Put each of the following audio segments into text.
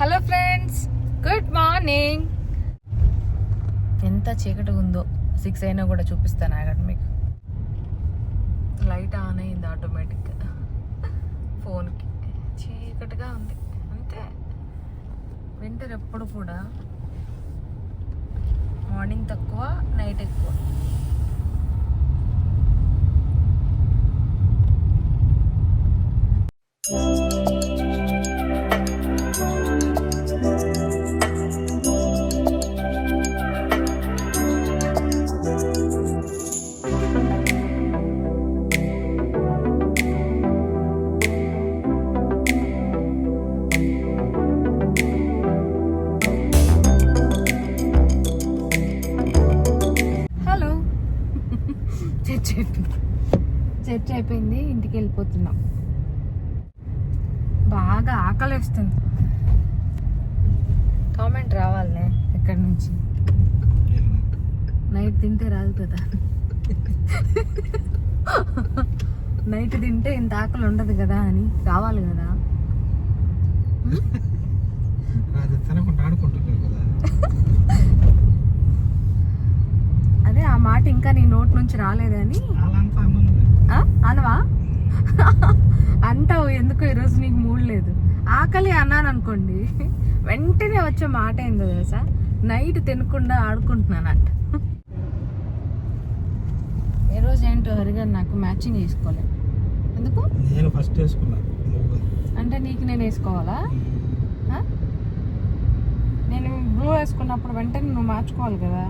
Hello friends good morning ఎంత చీకటిగా ఉందో సిక్స్ అయినా కూడా చూపిస్తాను ఆగండి మీకు. లైట్ ఆన్ అయింది ఆటోమేటిక్గా ఫోన్కి చీకటిగా ఉంది. అంతే. వింటర్ ఎప్పుడు కూడా మార్నింగ్ తక్కువ నైట్ ఎక్కువ. హలో బాగా ఆకలిస్తుంది. కామెంట్ రావాలనే. ఎక్కడి నుంచి? నైట్ తింటే రాదు కదా. నైట్ తింటే ఇంత ఆకలి ఉండదు కదా అని రావాలి కదా. అది ఆ మాట ఇంకా నీ నోట్ నుంచి రాలేదని? అనవా? అంటావు ఎందుకు ఈరోజు నీకు లేదు. ఆకలి అన్నాను అనుకోండి వెంటనే వచ్చే మాట ఏందో తెలుసా? నైట్ తినకుండా ఆడుకుంటున్నానంట. ఏ రోజు ఏంటో హరిగా నాకు మ్యాచింగ్ వేసుకోలేదు ఎందుకు? నేను ఫస్ట్ అంటే నీకు నేను వేసుకోవాలా? నేను బ్లూ వేసుకున్నప్పుడు వెంటనే నువ్వు మార్చుకోవాలి కదా.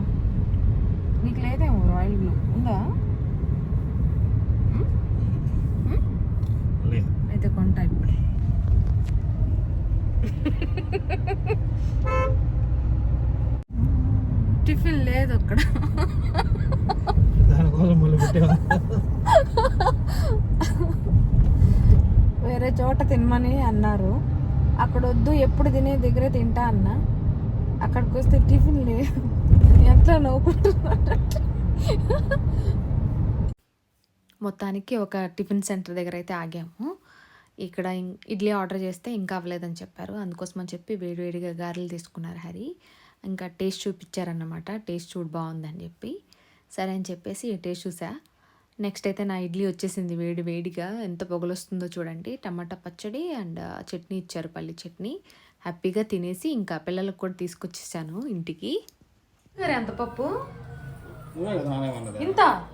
నీకు లేదేమో రాయల్ బ్లూ. ఉందా ఉం? ఉం? లేదు అయితే కొంటా ఇప్పుడు టిఫిన్ లేదు అక్కడ. వేరే చోట తినమని అన్నారు. అక్కడ వద్దు ఎప్పుడు తినే దగ్గరే తింటా అన్న. అక్కడికి వస్తే టిఫిన్ లేదు. ఎంత నవ్వుకుంటున్నాడు మొత్తానికి ఒక టిఫిన్ సెంటర్ దగ్గర అయితే ఆగాము. ఇక్కడ ఇడ్లీ ఆర్డర్ చేస్తే ఇంకా అవ్వలేదని చెప్పారు. అందుకోసం అని చెప్పి వేడివేడిగా గారెలు తీసుకున్నారు హరి. ఇంకా టేస్ట్ చూపించారన్నమాట. టేస్ట్ చూడు బాగుందని చెప్పి. సరే అని చెప్పేసి టేస్ట్ చూసా. నెక్స్ట్ అయితే నా ఇడ్లీ వచ్చేసింది వేడి వేడిగా. ఎంత పొగలొస్తుందో చూడండి. టమాటా పచ్చడి అండ్ చట్నీ ఇచ్చారు పల్లి చట్నీ. హ్యాపీగా తినేసి ఇంకా పిల్లలకు కూడా తీసుకొచ్చేసాను ఇంటికి. సరే అంత పప్పు? ఇంత?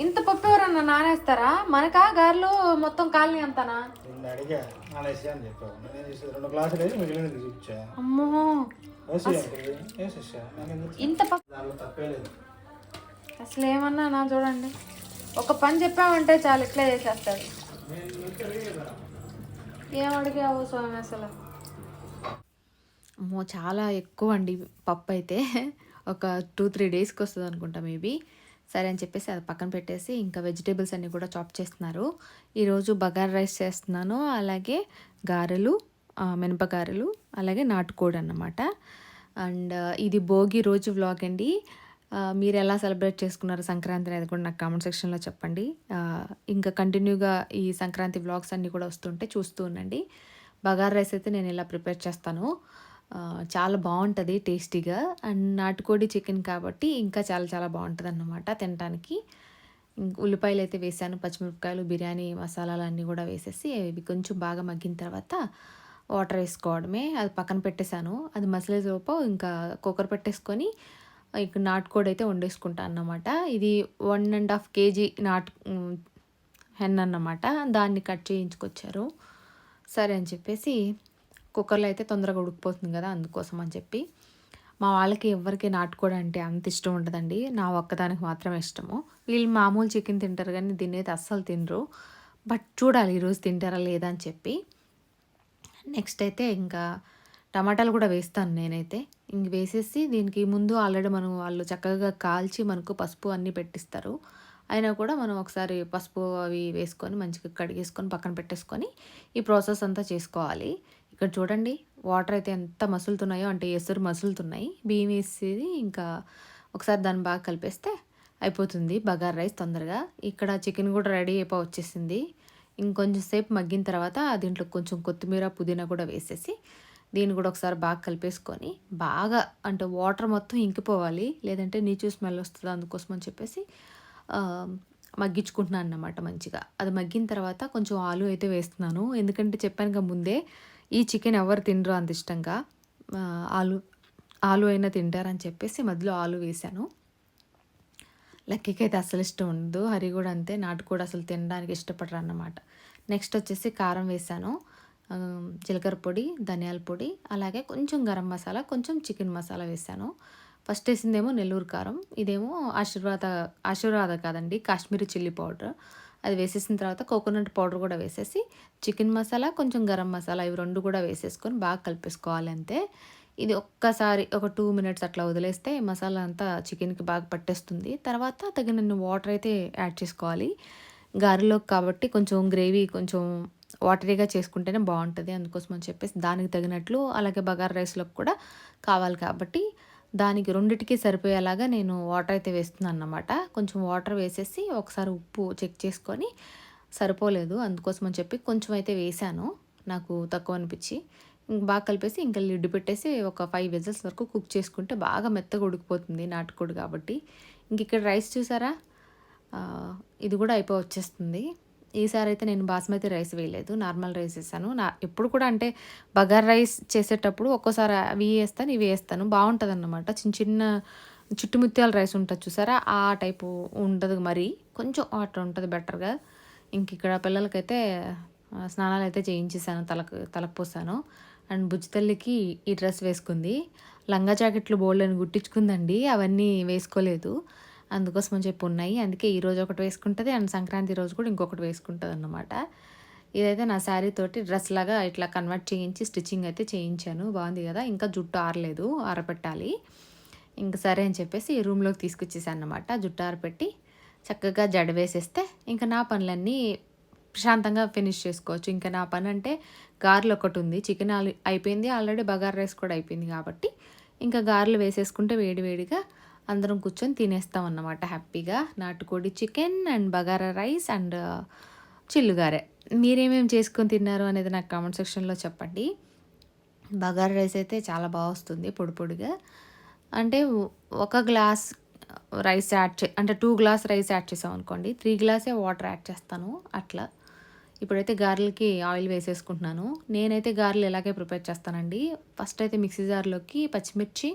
ఇంత పప్పు ఎవరన్నా నానేస్తారా? మనకా గారెలు మొత్తం కాలనీ అంతనా? నిన్ను అడిగా నానేసి అని చెప్పావు. నేను చేసేది రెండు గ్లాసులు వేసి మిగిలినది చూపించా? అమ్మో! ఇంత అసలు ఏమన్నా నా చూడండి. ఒక పని చెప్పామంటే చాలు ఇట్లా చేసేస్తాడు. ఏం అడిగావు స్వామి అసలు? అమ్మో చాలా ఎక్కువ అండి పప్పు అయితే ఒక టూ త్రీ డేస్కి వస్తుంది అనుకుంటా మేబీ. సరే అని చెప్పేసి అది పక్కన పెట్టేసి ఇంకా వెజిటేబుల్స్ అన్నీ కూడా చాప్ చేస్తున్నారు. ఈరోజు బగార్ రైస్ చేస్తున్నాను. అలాగే గారెలు మినపగారెలు అలాగే నాటుకోడి అన్నమాట. అండ్ ఇది భోగి రోజు వ్లాగ్ అండి. మీరు ఎలా సెలబ్రేట్ చేసుకున్నారు సంక్రాంతి అనేది కూడా నాకు కామెంట్ సెక్షన్లో చెప్పండి. ఇంకా కంటిన్యూగా ఈ సంక్రాంతి వ్లాగ్స్ అన్నీ కూడా వస్తుంటే చూస్తూ ఉండండి. బగార్ రైస్ అయితే నేను ఇలా ప్రిపేర్ చేస్తాను. చాలా బాగుంటుంది టేస్టీగా. అండ్ నాటుకోడి చికెన్ కాబట్టి ఇంకా చాలా చాలా బాగుంటుంది అన్నమాట తినడానికి ఉల్లిపాయలు అయితే వేసాను పచ్చిమిరపకాయలు బిర్యానీ మసాలాలు అన్నీ కూడా వేసేసి ఇవి కొంచెం బాగా మగ్గిన తర్వాత వాటర్ వేసుకోవడమే. అది పక్కన పెట్టేశాను. అది మసలేలోపు ఇంకా కుక్కర్ పెట్టేసుకొని ఇక నాటుకోడి అయితే వండేసుకుంటాను అన్నమాట. ఇది వన్ అండ్ హాఫ్ కేజీ నాటు హెన్ అన్నమాట. దాన్ని కట్ చేయించుకొచ్చారు. సరే అని చెప్పేసి కుక్కర్లో అయితే తొందరగా ఉడికిపోతుంది కదా అందుకోసం అని చెప్పి. మా వాళ్ళకి ఎవరికి నాటుకోవడం అంటే అంత ఇష్టం ఉండదండి. నా ఒక్కదానికి మాత్రమే ఇష్టము. వీళ్ళు మామూలు చికెన్ తింటారు కానీ దీన్నైతే అయితే అస్సలు తినరు. బట్ చూడాలి ఈరోజు తింటారా లేదా అని చెప్పి. నెక్స్ట్ అయితే ఇంకా టమాటాలు కూడా వేస్తాను నేనైతే. ఇంక వేసేసి దీనికి ముందు ఆల్రెడీ మనం వాళ్ళు చక్కగా కాల్చి మనకు పసుపు అన్నీ పెట్టిస్తారు. అయినా కూడా మనం ఒకసారి పసుపు అవి వేసుకొని మంచిగా కడిగేసుకొని పక్కన పెట్టేసుకొని ఈ ప్రాసెస్ అంతా చేసుకోవాలి. ఇక్కడ చూడండి వాటర్ అయితే ఎంత మసులుతున్నాయో అంటే ఎసురు మసులుతున్నాయి. బియ్యం వేసేది ఇంకా ఒకసారి దాన్ని బాగా కలిపేస్తే అయిపోతుంది. బగార్ రైస్ తొందరగా. ఇక్కడ చికెన్ కూడా రెడీ అయిపో వచ్చేసింది. ఇంకొంచెం సేపు మగ్గిన తర్వాత దీంట్లో కొంచెం కొత్తిమీర పుదీనా కూడా వేసేసి దీన్ని కూడా ఒకసారి బాగా కలిపేసుకొని బాగా అంటే వాటర్ మొత్తం ఇంకిపోవాలి. లేదంటే నీచు స్మెల్ వస్తుంది అందుకోసం అని చెప్పేసి మగ్గించుకుంటున్నాను అన్నమాట మంచిగా. అది మగ్గిన తర్వాత కొంచెం ఆలు అయితే వేస్తున్నాను. ఎందుకంటే చెప్పాను ముందే ఈ చికెన్ ఎవరు తినరు అంత ఇష్టంగా? ఆలు ఆలు అయినా తింటారని చెప్పేసి మధ్యలో ఆలు వేశాను. లక్కీకి అయితే అసలు ఇష్టం ఉండదు. హరి కూడా అంతే నాటు కూడా అసలు తినడానికి ఇష్టపడరు అన్నమాట. నెక్స్ట్ వచ్చేసి కారం వేసాను జీలకర్ర పొడి ధనియాల పొడి అలాగే కొంచెం గరం మసాలా కొంచెం చికెన్ మసాలా వేసాను ఫస్ట్ వేసిందేమో నెల్లూరు కారం ఇదేమో ఆశీర్వాద ఆశీర్వాద కాదండి కాశ్మీరీ చిల్లీ పౌడర్. అది వేసేసిన తర్వాత కోకోనట్ పౌడర్ కూడా వేసేసి చికెన్ మసాలా కొంచెం గరం మసాలా ఇవి రెండు కూడా వేసేసుకొని బాగా కలిపేసుకోవాలి అంతే. ఇది ఒక్కసారి ఒక టూ మినిట్స్ అట్లా వదిలేస్తే మసాలా అంతా చికెన్కి బాగా పట్టేస్తుంది. తర్వాత తగినన్ని వాటర్ అయితే యాడ్ చేసుకోవాలి. గారెలోకి కాబట్టి కొంచెం గ్రేవీ కొంచెం వాటరీగా చేసుకుంటేనే బాగుంటుంది. అందుకోసం అని చెప్పేసి దానికి తగినట్లు అలాగే బగారా రైస్లోకి కూడా కావాలి కాబట్టి దానికి రెండిటికి సరిపోయేలాగా నేను వాటర్ అయితే వేస్తున్నాను అన్నమాట కొంచెం వాటర్ వేసేసి ఒకసారి ఉప్పు చెక్ చేసుకొని సరిపోలేదు అందుకోసం అని చెప్పి కొంచెం అయితే వేసాను. నాకు తక్కువ అనిపించి. బాగా కలిపేసి ఇంకా లిడ్ పెట్టేసి ఒక ఫైవ్ విజిల్స్ వరకు కుక్ చేసుకుంటే బాగా మెత్తగా ఉడికిపోతుంది నాటుకోడు కాబట్టి. ఇంక ఇక్కడ రైస్ చూసారా? ఇది కూడా అయిపో వచ్చేస్తుంది. ఈసారి అయితే నేను బాస్మతి రైస్ వేయలేదు నార్మల్ రైస్ వేసాను. నా ఎప్పుడు కూడా అంటే బగార్ రైస్ చేసేటప్పుడు ఒక్కోసారి అవి వేస్తాను ఇవి వేస్తాను. బాగుంటుంది అన్నమాట చిన్న చిన్న చుట్టుముత్యాల రైస్ ఉంటుంది చూసారా? ఆ టైపు ఉండదు మరి. కొంచెం అట్లా ఉంటుంది బెటర్గా. ఇంక ఇక్కడ పిల్లలకైతే స్నానాలు అయితే చేయించేసాను తలకు తలకు పోసాను. అండ్ బుజ్జి తల్లికి ఈ డ్రెస్ వేసుకుంది. లంగా జాకెట్లు బోల్డ్ అని గుట్టించుకుందండి. అవన్నీ వేసుకోలేదు. అందుకోసం అని చెప్పి ఉన్నాయి. అందుకే ఈరోజు ఒకటి వేసుకుంటుంది. అండ్ సంక్రాంతి రోజు కూడా ఇంకొకటి వేసుకుంటుంది అన్నమాట ఇదైతే నా శారీ తోటి డ్రెస్ లాగా ఇట్లా కన్వర్ట్ చేయించి స్టిచ్చింగ్ అయితే చేయించాను. బాగుంది కదా? ఇంకా జుట్టు ఆరలేదు. ఆరపెట్టాలి ఇంక సరే అని చెప్పేసి ఈ రూమ్లోకి తీసుకొచ్చేసాను అనమాట జుట్టు ఆరపెట్టి చక్కగా జడ వేసేస్తే ఇంకా నా పనులన్నీ ప్రశాంతంగా ఫినిష్ చేసుకోవచ్చు. ఇంకా నా పని అంటే గారెలు ఒకటి ఉంది. చికెన్ ఆల్- అయిపోయింది. ఆల్రెడీ బగార్ రైస్ కూడా అయిపోయింది కాబట్టి ఇంకా గారెలు వేసేసుకుంటే వేడివేడిగా అందరం కూర్చొని తినేస్తాం అన్నమాట హ్యాపీగా. నాటుకోడి chicken and bagara rice and చిల్లుగారె. మీరేమేమి చేసుకొని తిన్నారు అనేది నాకు కామెంట్ సెక్షన్లో చెప్పండి. బగారా రైస్ అయితే చాలా బాగా వస్తుంది పొడి పొడిగా. అంటే ఒక గ్లాస్ రైస్ యాడ్ చే అంటే టూ గ్లాస్ రైస్ యాడ్ చేసాం అనుకోండి. త్రీ గ్లాసే వాటర్ యాడ్ చేస్తాను అట్లా. ఇప్పుడైతే గారెలకి ఆయిల్ వేసేసుకుంటున్నాను. నేనైతే గారెలు ఇలాగే ప్రిపేర్ చేస్తానండి. ఫస్ట్ అయితే మిక్సీ జార్లోకి పచ్చిమిర్చి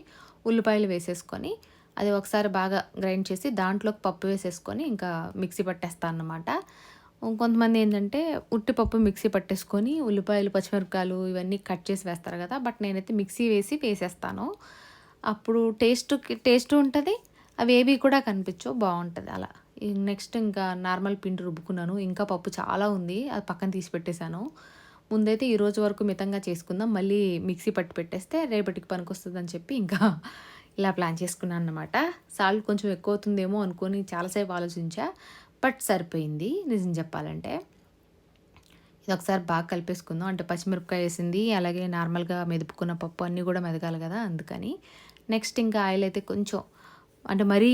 ఉల్లిపాయలు వేసేసుకొని అది ఒకసారి బాగా గ్రైండ్ చేసి దాంట్లోకి పప్పు వేసేసుకొని ఇంకా మిక్సీ పట్టేస్తాను అన్నమాట. కొంతమంది ఏంటంటే ఉట్టిపప్పు మిక్సీ పట్టేసుకొని ఉల్లిపాయలు పచ్చిమిరపకాయలు ఇవన్నీ కట్ చేసి వేస్తారు కదా బట్ నేనైతే మిక్సీ వేసి వేసేస్తాను. అప్పుడు టేస్ట్ టేస్ట్ ఉంటుంది అవి ఏవి కూడా కనిపించవు బాగుంటుంది అలా. నెక్స్ట్ ఇంకా నార్మల్ పిండి రుబ్బుకున్నాను ఇంకా పప్పు చాలా ఉంది అది పక్కన తీసి పెట్టేశాను. ముందైతే ఈరోజు వరకు మితంగా చేసుకుందాం మళ్ళీ మిక్సీ పట్టి పెట్టేస్తే రేపటికి పనికి అని చెప్పి ఇంకా ఇలా ప్లాన్ చేసుకున్నాను అనమాట సాల్ట్ కొంచెం ఎక్కువ అవుతుందేమో అనుకొని చాలాసేపు ఆలోచించా. బట్ సరిపోయింది నిజం చెప్పాలంటే. ఇది ఒకసారి బాగా కలిపేసుకుందాం. అంటే పచ్చిమిరపకాయ వేసింది అలాగే నార్మల్గా మెదుపుకున్న పప్పు అన్నీ కూడా మెదగాలి కదా అందుకని. నెక్స్ట్ ఇంకా ఆయిల్ అయితే కొంచెం అంటే మరీ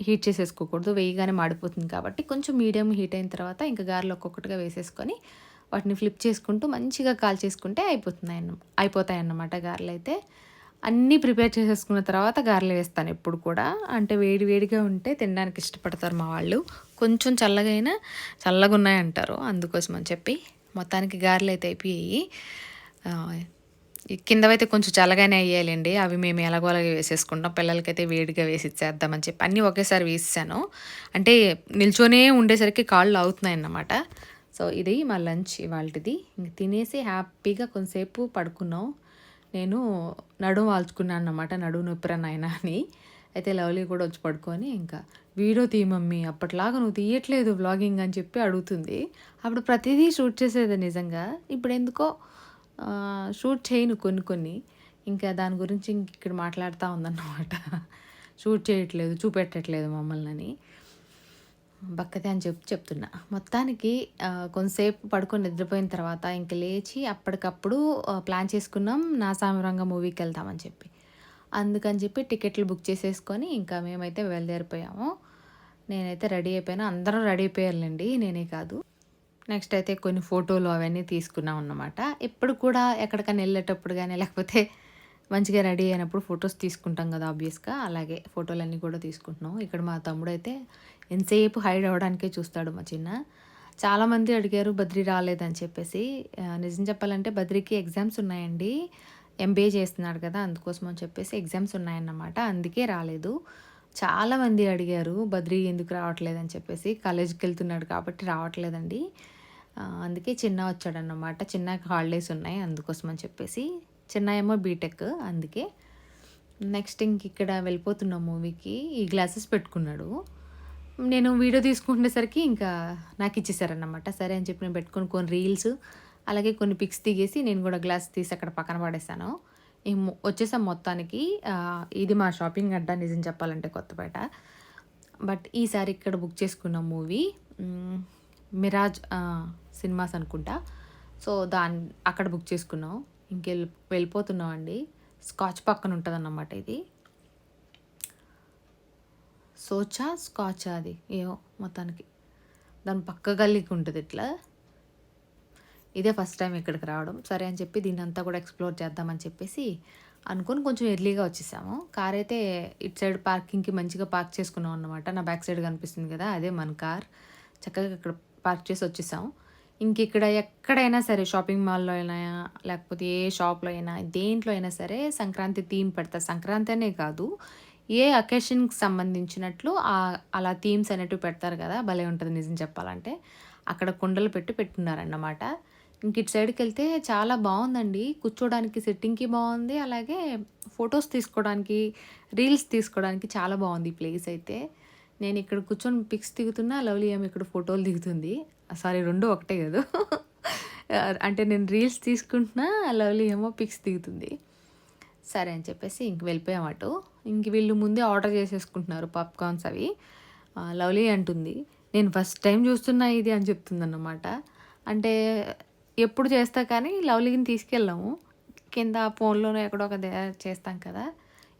హీట్ చేసేసుకోకూడదు వేయగానే మాడిపోతుంది కాబట్టి కొంచెం మీడియం హీట్ అయిన తర్వాత ఇంకా గారెలు ఒక్కొక్కటిగా వేసేసుకొని వాటిని ఫ్లిప్ చేసుకుంటూ మంచిగా కాల్ చేసుకుంటే అయిపోతున్నాయి అన్న అయిపోతాయి అన్నమాట గారెలు అయితే. అన్నీ ప్రిపేర్ చేసేసుకున్న తర్వాత గారెలు వేస్తాను ఎప్పుడు కూడా. అంటే వేడి వేడిగా ఉంటే తినడానికి ఇష్టపడతారు మా వాళ్ళు. కొంచెం చల్లగా అయినా చల్లగా ఉన్నాయి అంటారు అందుకోసం అని చెప్పి మొత్తానికి గారెలు అయితే అయిపోయాయి. కిందవైతే కొంచెం చల్లగానే అయ్యాలండి అవి మేము ఎలాగోలాగే వేసేసుకుంటాం పిల్లలకైతే వేడిగా వేసి ఇచ్చేద్దామని చెప్పి అన్నీ ఒకేసారి వేసేసాను. అంటే నిల్చోనే ఉండేసరికి కాళ్ళు అవుతున్నాయి అన్నమాట సో ఇది మా లంచ్ ఇవాళది ఇంక తినేసి హ్యాపీగా కొంతసేపు పడుకున్నాం. నేను నడుము వాల్చుకున్నాను అన్నమాట నడుము నొప్పిరా నాయన అని. అయితే లవ్లీ కూడా వచ్చి పడుకొని ఇంకా వీడియో తీ మమ్మీ అప్పట్లాగా నువ్వు తీయట్లేదు వ్లాగింగ్ అని చెప్పి అడుగుతుంది. అప్పుడు ప్రతిదీ షూట్ చేసేది నిజంగా. ఇప్పుడు ఎందుకో షూట్ చేయను కొన్ని కొన్ని. ఇంకా దాని గురించి ఇంక ఇక్కడ మాట్లాడుతూ ఉందన్నమాట. షూట్ చేయట్లేదు చూపెట్టట్లేదు మమ్మల్ని బక్కదే బక్కతే అని చెప్పి చెప్తున్నా. మొత్తానికి కొంతసేపు పడుకొని నిద్రపోయిన తర్వాత ఇంక లేచి అప్పటికప్పుడు ప్లాన్ చేసుకున్నాం నా సామరంగ మూవీకి వెళ్తామని చెప్పి. అందుకని చెప్పి టికెట్లు బుక్ చేసేసుకొని ఇంకా మేమైతే బయలుదేరిపోయాము. నేనైతే రెడీ అయిపోయాను. అందరూ రెడీ అయిపోయారులేండి నేనే కాదు. నెక్స్ట్ అయితే కొన్ని ఫోటోలు అవన్నీ తీసుకున్నాం అన్నమాట. ఎప్పుడు కూడా ఎక్కడికైనా వెళ్ళేటప్పుడు కానీ లేకపోతే మంచిగా రెడీ అయినప్పుడు ఫొటోస్ తీసుకుంటాం కదా ఆబ్వియస్గా అలాగే ఫోటోలన్నీ కూడా తీసుకుంటున్నాం. ఇక్కడ మా తమ్ముడు అయితే ఎంతసేపు హైడ్ అవ్వడానికే చూస్తాడు మా చిన్న. చాలామంది అడిగారు బద్రి రాలేదని చెప్పేసి. నిజం చెప్పాలంటే బద్రికి ఎగ్జామ్స్ ఉన్నాయండి. ఎంబీఏ చేస్తున్నాడు కదా అందుకోసం అని చెప్పేసి ఎగ్జామ్స్ ఉన్నాయన్నమాట. అందుకే రాలేదు. చాలామంది అడిగారు బద్రి ఎందుకు రావట్లేదని చెప్పేసి. కాలేజీకి వెళ్తున్నాడు కాబట్టి రావట్లేదండి. అందుకే చిన్న వచ్చాడన్నమాట. చిన్నకి హాలిడేస్ ఉన్నాయి అందుకోసం అని చెప్పేసి. చిన్న ఏమో బీటెక్ అందుకే. నెక్స్ట్ ఇంక ఇక్కడ వెళ్ళిపోతున్న మూవీకి. ఈ గ్లాసెస్ పెట్టుకున్నాడు. నేను వీడియో తీసుకుంటునేసరికి ఇంకా నాకు ఇచ్చేసారన్నమాట. సరే అని చెప్పి నేను పెట్టుకొని కొన్ని రీల్స్ అలాగే కొన్ని పిక్స్ దిగేసి నేను కూడా గ్లాస్ తీసి అక్కడ పక్కన పడేసాను వచ్చేసాం మొత్తానికి ఇది మా షాపింగ్ అడ్డా నిజం చెప్పాలంటే కొత్తపేట. బట్ ఈసారి ఇక్కడ బుక్ చేసుకున్న మూవీ మిరాజ్ సినిమాస్ అనుకుంటా. సో దాని అక్కడ బుక్ చేసుకున్నాం. ఇంకెళ్ళి వెళ్ళిపోతున్నాం అండి స్కాచ్ పక్కన ఉంటుంది అన్నమాట ఇది. సోచా స్కాచా అది ఏమో మొత్తానికి. దాని పక్క గల్లీకి ఉంటుంది ఇట్లా. ఇదే ఫస్ట్ టైం ఇక్కడికి రావడం. సరే అని చెప్పి దీన్ని అంతా కూడా ఎక్స్ప్లోర్ చేద్దామని చెప్పేసి అనుకొని కొంచెం ఎర్లీగా వచ్చేసాము. కార్ అయితే ఇటు సైడ్ పార్కింగ్కి మంచిగా పార్క్ చేసుకున్నాం అన్నమాట. నా బ్యాక్ సైడ్ కనిపిస్తుంది కదా అదే మన కార్. చక్కగా ఇక్కడ పార్క్ చేసి వచ్చేసాము. ఇంక ఇక్కడ ఎక్కడైనా సరే షాపింగ్ మాల్లో అయినా లేకపోతే ఏ షాప్లో అయినా దేంట్లో అయినా సరే సంక్రాంతి థీమ్ పెడతా. సంక్రాంతి అనే కాదు ఏ అకేషన్కి సంబంధించినట్లు అలా థీమ్స్ అనేటివి పెడతారు కదా భలే ఉంటుంది నిజం చెప్పాలంటే. అక్కడ కుండలు పెట్టి పెట్టున్నారన్నమాట. ఇంక ఇటు సైడ్కి వెళ్తే చాలా బాగుందండి. కూర్చోడానికి సెట్టింగ్కి బాగుంది. అలాగే ఫొటోస్ తీసుకోవడానికి రీల్స్ తీసుకోవడానికి చాలా బాగుంది ఈ ప్లేస్ అయితే. నేను ఇక్కడ కూర్చొని పిక్స్ దిగుతున్నా లవ్లీ ఏమో ఇక్కడ ఫోటోలు దిగుతుంది. సారీ రెండు ఒకటే కదా. అంటే నేను రీల్స్ తీసుకుంటున్నా లవ్లీ ఏమో పిక్స్ దిగుతుంది. సరే అని చెప్పేసి ఇంక వెళ్ళిపోయాం అటు. ఇంక వీళ్ళు ముందే ఆర్డర్ చేసేసుకుంటున్నారు పాప్కార్న్స్ అవి. లవ్లీ అంటుంది. నేను ఫస్ట్ టైం చూస్తున్నా ఇది అని చెప్తుంది అన్నమాట అంటే ఎప్పుడు చేస్తా కానీ లవ్లీని తీసుకెళ్ళాము. కింద ఫోన్లోనే ఎక్కడో ఒక దగ్గర చేస్తాం కదా.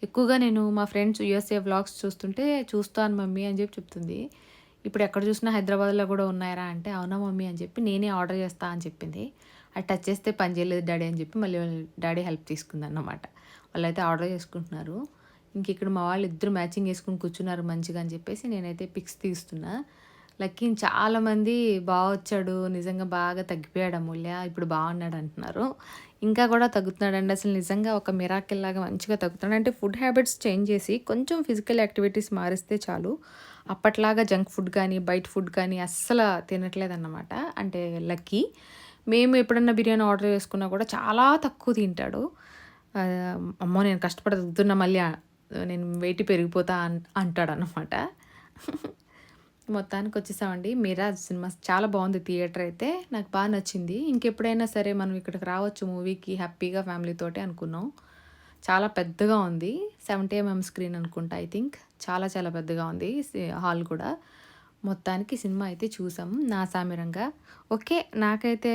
ఎక్కువగా నేను మా ఫ్రెండ్స్ యూఎస్ఏ వ్లాగ్స్ చూస్తుంటే చూస్తాను మమ్మీ అని చెప్పి చెప్తుంది. ఇప్పుడు ఎక్కడ చూసినా హైదరాబాద్లో కూడా ఉన్నాయరా అంటే అవునా మమ్మీ అని చెప్పి నేనే ఆర్డర్ చేస్తా అని చెప్పింది. అది టచ్ చేస్తే పని చేయలేదు డాడీ అని చెప్పి మళ్ళీ వాళ్ళ డాడీ హెల్ప్ తీసుకుంది అన్నమాట వాళ్ళైతే ఆర్డర్ చేసుకుంటున్నారు. ఇంక ఇక్కడ మా వాళ్ళు ఇద్దరు మ్యాచింగ్ వేసుకుని కూర్చున్నారు మంచిగా అని చెప్పేసి నేనైతే పిక్స్ తీస్తున్నా. లక్కీ చాలామంది బాగా వచ్చాడు నిజంగా బాగా తగ్గిపోయాడు అమూల్య ఇప్పుడు బాగున్నాడు అంటున్నారు. ఇంకా కూడా తగ్గుతున్నాడండి అసలు నిజంగా ఒక మిరాకిల్ లాగా మంచిగా తగ్గుతున్నాడు. అంటే ఫుడ్ హ్యాబిట్స్ చేంజ్ చేసి కొంచెం ఫిజికల్ యాక్టివిటీస్ మారిస్తే చాలు. అప్పట్లాగా జంక్ ఫుడ్ కానీ బయట ఫుడ్ కానీ అస్సలు తినట్లేదన్నమాట. అంటే లక్కీ మేము ఎప్పుడన్నా బిర్యానీ ఆర్డర్ చేసుకున్నా కూడా చాలా తక్కువ తింటాడు. అమ్మో నేను కష్టపడి తగ్గుతున్నా మళ్ళీ నేను వెయిట్ పెరిగిపోతా అన్ అంటాడు అనమాట మొత్తానికి వచ్చేసామండి. మిరాజ్ సినిమా చాలా బాగుంది థియేటర్ అయితే. నాకు బాగా నచ్చింది. ఇంకెప్పుడైనా సరే మనం ఇక్కడికి రావచ్చు మూవీకి హ్యాపీగా ఫ్యామిలీతోటి అనుకున్నాం. చాలా పెద్దగా ఉంది. సెవెంటీ ఎంఎం స్క్రీన్ అనుకుంటా ఐ థింక్. చాలా చాలా పెద్దగా ఉంది. హాల్ కూడా. మొత్తానికి సినిమా అయితే చూసాం నా సామిరంగా ఓకే నాకైతే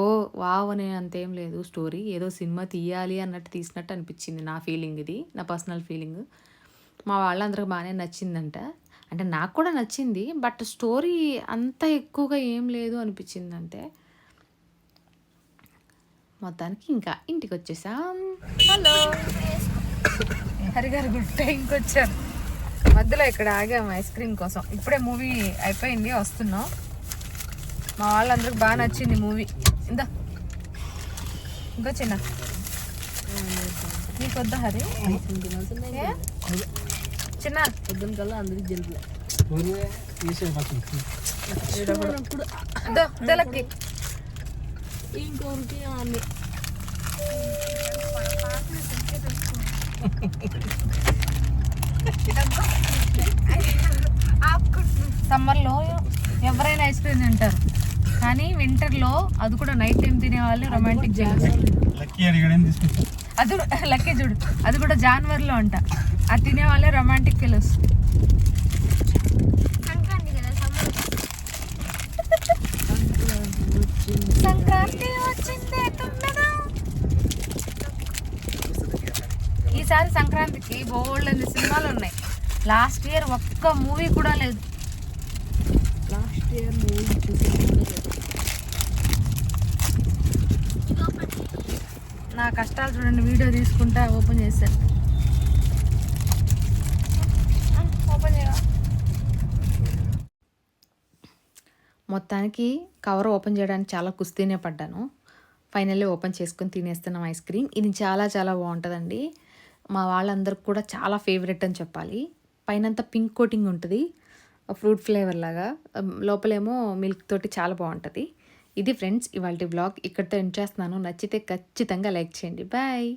ఓ వావ్ అనే అంతేం లేదు స్టోరీ. ఏదో సినిమా తీయాలి అన్నట్టు తీసినట్టు అనిపించింది నా ఫీలింగ్ ఇది నా పర్సనల్ ఫీలింగ్. మా వాళ్ళందరికి బాగానే నచ్చిందంట. అంటే నాకు కూడా నచ్చింది బట్ స్టోరీ అంత ఎక్కువగా ఏం లేదు అనిపించింది అంతే మొత్తానికి ఇంకా ఇంటికి వచ్చేసాం. హలో. హరిగారు గుడ్ టైంకి వచ్చారు. మధ్యలో ఇక్కడ ఆగాం ఐస్ క్రీమ్ కోసం. ఇప్పుడే మూవీ అయిపోయింది వస్తున్నాం. మా వాళ్ళందరికి బాగా నచ్చింది మూవీ. ఇందా. ఇంకా చిన్న. నీకు వద్దా హరి? చిన్న. పొద్దున కల్లా అందరికి జలుబులే దో, ఆమె. సమ్మర్లో ఎవరైనా ఐస్ క్రీమ్ తింటారు. కానీ వింటర్లో అది కూడా నైట్ టైం తినే వాళ్ళు రొమాంటిక్ జెల్స్ అది లక్కీ చూడు. అది కూడా జాన్వర్లో అంట. అది తినే వాళ్ళే రొమాంటిక్ ఫెలోస్ సంక్రాంతి వచ్చిందే. ఈసారి సంక్రాంతికి బోల్డ్ సినిమాలు ఉన్నాయి. లాస్ట్ ఇయర్ ఒక్క మూవీ కూడా లేదు. లాస్ట్ ఇయర్ మూవీ చూసి నా కష్టాలు చూడండి వీడియో తీసుకుంటా ఓపెన్ చేశాను ఓపెన్ చేయ మొత్తానికి కవర్ ఓపెన్ చేయడానికి చాలా కుస్తీనే పడ్డాను. ఫైనల్లీ ఓపెన్ చేసుకొని తినేస్తున్నాం ఐస్ క్రీమ్. ఇది చాలా చాలా బాగుంటుందండి. మా వాళ్ళందరికి కూడా చాలా ఫేవరెట్ అని చెప్పాలి. పైనంతా పింక్ కోటింగ్ ఉంటుంది. ఫ్రూట్ ఫ్లేవర్ లాగా. లోపలేమో మిల్క్ తోటి చాలా బాగుంటుంది. ఇది ఫ్రెండ్స్ ఇవాళ బ్లాగ్ ఇక్కడితో ఎండ్ చేస్తున్నాను. నచ్చితే ఖచ్చితంగా లైక్ చేయండి. బాయ్!